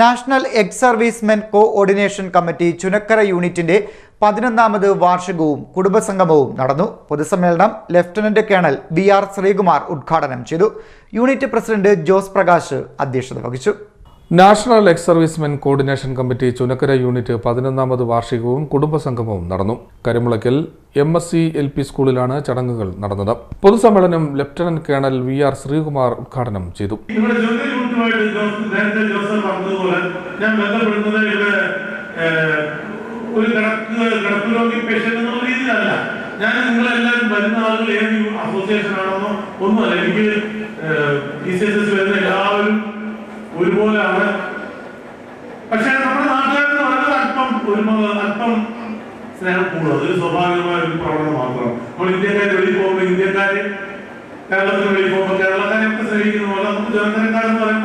National ex servicemen coordination committee Chunakkara യൂണിറ്റിന്റെ പതിനൊന്നാമത് വാർഷികവും കുടുംബസംഗമവും നടന്നു. പൊതുസമ്മേളനം lieutenant colonel B R Sreekumar ഉദ്ഘാടനം ചെയ്തു. യൂണിറ്റ് പ്രസിഡന്റ് ജോസ് പ്രകാശ് അധ്യക്ഷത വഹിച്ചു. National ex servicemen coordination committee Chunakkara unit പതിനൊന്നാമത് വാർഷികവും കുടുംബസംഗമവും നടന്നു. Karimulakkal M S C L P സ്കൂളിലാണ് ചടങ്ങുകൾ നടന്നത്. പൊതുസമ്മേളനം lieutenant colonel V R Sreekumar ഉദ്ഘാടനം ചെയ്തു. ജോസ് നേരത്തെ ജോസഫ് പറഞ്ഞതുപോലെ ഞാൻ ബന്ധപ്പെടുന്നത് ഇവിടെ ഒരു കിടക്ക് കിടപ്പ് രോഗി പേഷ്യന്റ് എന്നുള്ള രീതിയിലല്ല. ഞാൻ നിങ്ങളെല്ലാവരും വരുന്ന ആളുകൾ ഏത് അസോസിയേഷൻ ആണെന്നോ ഒന്നുമല്ല. എനിക്ക് വരുന്ന എല്ലാവരും ഒരുപോലെയാണ്. പക്ഷെ നമ്മുടെ നാട്ടുകാരെന്ന് പറയുന്നത് അല്പം ഒരു അല്പം സ്നേഹം കൂടും അതൊരു സ്വാഭാവികമായ ഒരു പ്രവണത മാത്രം. നമ്മൾ ഇന്ത്യക്കാർ വെളിയിൽ പോകുമ്പോൾ ഇന്ത്യക്കാര് കേരളത്തിന് വെളിയിൽ പോകുമ്പോൾ കേരളക്കാരെ ഒക്കെ സ്നേഹിക്കുന്ന പോലെ നമുക്ക് ചെറുക്കരക്കാരെന്ന് പറയുമ്പോൾ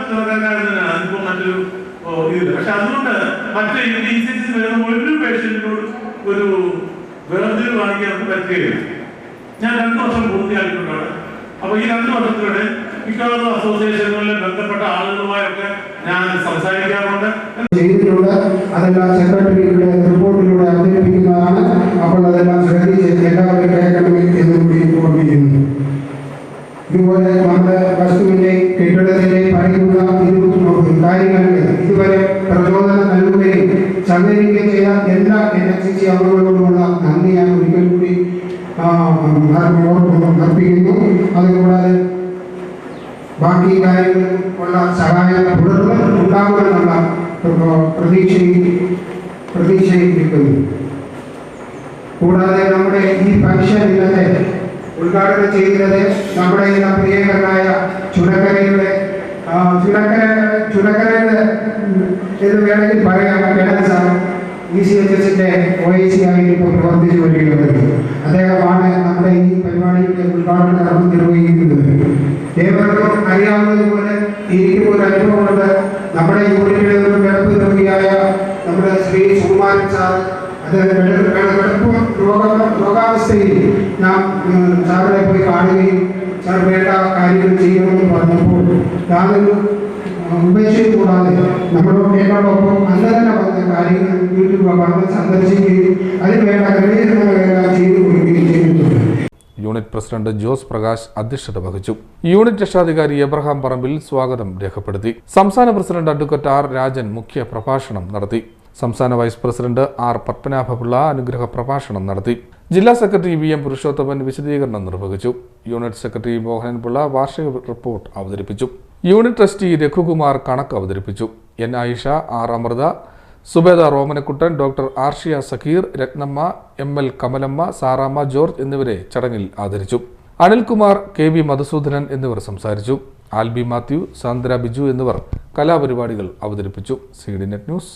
അതിപ്പോ ഇതില്ല പക്ഷെ അതുകൊണ്ട് മറ്റേ ഇന്ത്യ ഇ സി സി വരുന്ന ഒരു പേഷ്യന്റിനോട് ഒരു വേർതിരിവ് കാണിക്കാൻ നമുക്ക് പറ്റുകയില്ല. ഞാൻ രണ്ടു വർഷം പൂർത്തിയാക്കിയിട്ടാണ് അപ്പൊ ഈ രണ്ടു വർഷത്തിലൂടെ മിക്കവാറും അസോസിയേഷനുകളിൽ ബന്ധപ്പെട്ട ആളുകളുമായൊക്കെ ഞാൻ സംസാരിക്കാറുണ്ട്. ചെയ്തിട്ടുണ്ട് അതെല്ലാം സെക്രട്ടറിയുടെ റിപ്പോർട്ടിലൂടെ അവതരിപ്പിക്കുന്നതാണ്. അപ്പോൾ അതെല്ലാം ശ്രദ്ധിച്ച് എല്ലാവരും കേൾക്കണമെങ്കിൽ എന്നുകൂടി ഓർമ്മിക്കുന്നു ഇതുപോലെ നമ്മുടെ വസ്തുവിന്റെ കെട്ടിടത്തിലെ സഹകരിക്കുകയും ചെയ്ത എല്ലാ എൻ എസ് സി അംഗങ്ങളോടുമുള്ള നന്ദി ഞാൻ ഒരിക്കൽ കൂടി അർപ്പിക്കുന്നു അതുകൂടാതെ ബാക്കി കാര്യങ്ങൾക്കുള്ള സഹായം തുടർന്ന് ഉണ്ടാകുമെന്നുള്ള പ്രതീക്ഷയിൽ പ്രതീക്ഷയിലിരിക്കുന്നു. കൂടാതെ നമ്മുടെ ഈ ഫംഗ്ഷൻ ഇന്നത്തെ ഉദ്ഘാടനം ചെയ്യുന്നത് നമ്മുടെ ഇന്ന് പ്രിയങ്കരനായ ചുനക്കരയുടെ ആ, ചുനക്കര ചുനക്കരയുടെ എന്ന് വേണമെങ്കിൽ പറയാം Kerala sir E C H എസിന്റെ ഒ ഐ സി ആയിട്ട് ഇപ്പോൾ പ്രവർത്തിച്ചു വരികയുള്ളത് അദ്ദേഹമാണ് നമ്മുടെ ഈ പരിപാടിയുടെ ഉദ്ഘാടന കർമ്മം നിർവഹിക്കുന്നത്. ഏവർക്കും അറിയാവുന്നതുപോലെ എനിക്ക് ഒരു അനുഭവമുണ്ട്. നമ്മുടെ യൂണിറ്റിലെ ഒരു കിടപ്പ് രോഗിയായ നമ്മുടെ ശ്രീ സുകുമാരൻ സാർ അത് കിടപ്പ് രോഗ രോഗാവസ്ഥയിൽ ഞാൻ സാറിനെ പോയി കാണുകയും സാർ വേണ്ട കാര്യങ്ങൾ ചെയ്യണമെന്ന് പറഞ്ഞപ്പോൾ യാതൊരു ഉപേക്ഷയും കൂടാതെ നമ്മളോട് എന്നോടൊപ്പം വന്ന കാര്യങ്ങൾ വീട്ടിൽ വന്ന് സന്ദർശിക്കുകയും അതിന് വേണ്ട ക്രമീകരണങ്ങളെല്ലാം ചെയ്തു കൊടുക്കുകയും ചെയ്യുന്നുണ്ട് യൂണിറ്റ് പ്രസിഡന്റ് ജോസ് പ്രകാശ് അധ്യക്ഷത വഹിച്ചു. യൂണിറ്റ് രക്ഷാധികാരി എബ്രഹാം പറമ്പിൽ സ്വാഗതം രേഖപ്പെടുത്തി. സംസ്ഥാന പ്രസിഡന്റ് അഡ്വക്കറ്റ് ആർ രാജൻ മുഖ്യ പ്രഭാഷണം നടത്തി. സംസ്ഥാന വൈസ് പ്രസിഡന്റ് ആർ പത്മനാഭപിള്ള അനുഗ്രഹ പ്രഭാഷണം നടത്തി. ജില്ലാ സെക്രട്ടറി വി എം പുരുഷോത്തമൻ വിശദീകരണം നിർവഹിച്ചു. യൂണിറ്റ് സെക്രട്ടറി മോഹനൻപിള്ള വാർഷിക റിപ്പോർട്ട് അവതരിപ്പിച്ചു. യൂണിറ്റ് ട്രസ്റ്റി രഘുകുമാർ കണക്ക് അവതരിപ്പിച്ചു. N Ayisha R Amritha Subeda Ramanakuttan doctor Arshiya Sakheer Ratnamma M L Kamalamma Saramma George എന്നിവരെ ചടങ്ങിൽ ആദരിച്ചു. അനിൽകുമാർ കെ വി മധുസൂദനൻ എന്നിവർ സംസാരിച്ചു. ആൽബി മാത്യു സാന്ദ്ര ബിജു എന്നിവർ കലാപരിപാടികൾ അവതരിപ്പിച്ചു. C D net news.